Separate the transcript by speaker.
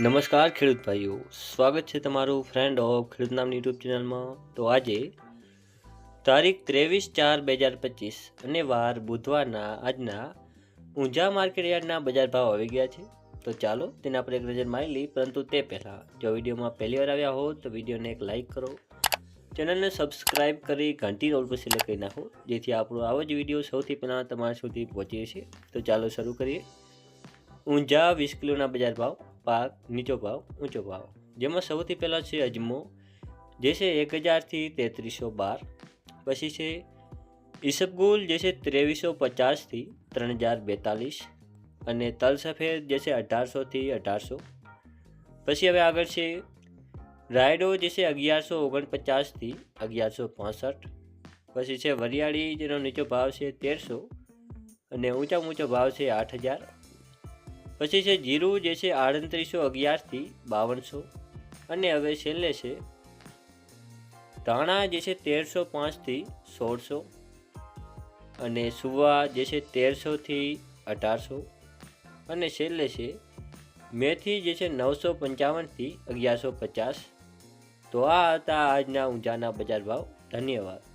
Speaker 1: નમસ્કાર ખેડૂત ભાઈઓ, સ્વાગત છે તમારું ફ્રેન્ડ ઓફ ખેડૂત નામની યુટ્યુબ ચેનલમાં તો આજે તારીખ ત્રેવીસ ચાર બે હજાર પચીસ અને વાર બુધવારના આજના ઊંઝા માર્કેટ યાર્ડના બજાર ભાવ આવી ગયા છે. તો ચાલો તેના આપણે એક નજર મારી લઈ પરંતુ તે પહેલાં, જો વિડીયોમાં પહેલી વાર આવ્યા હો તો વિડીયોને એક લાઇક કરો. ચેનલને સબસ્ક્રાઇબ કરી ઘંટી રોલ પર સિલેક્ટ કરી નાખો, જેથી આપણો આવો જ વીડિયો સૌથી પહેલાં તમારા સુધી પહોંચીએ છીએ તો ચાલો શરૂ કરીએ. ઊંઝા વીસ કિલોના બજાર ભાવ. પાક નીચો ભાવ, ઊંચો ભાવ. જેમાં સૌથી પહેલાં છે અજમો, જે છે એક હજારથી તેત્રીસો બાર. પછી છે ઈસબગુલ, જે છે ત્રેવીસો પચાસથી ત્રણ હજાર બેતાલીસ. અને તલ સફેદ જે છે અઢારસોથી અઢારસો. પછી હવે આગળ છે રાયડો, જે છે અગિયારસો ઓગણપચાસથી અગિયારસો પાસઠ. પછી છે વરિયાળી, જેનો નીચો ભાવ છે તેરસો. અને ઊંચા ઊંચો ભાવ છે આઠ હજાર પછી છે જીરું, જે છે આડત્રીસો અગિયારથી બાવનસો. અને હવે છેલ્લે છે ધાણા, જે છે તેરસો પાંચથી સોળસો. અને સુવા, જે છે તેરસોથી અઢારસો. અને છેલ્લે છે મેથી, જે છે નવસો પંચાવનથી અગિયારસો પચાસ. તો આ હતા આજના ઊંઝાના બજાર ભાવ. ધન્યવાદ.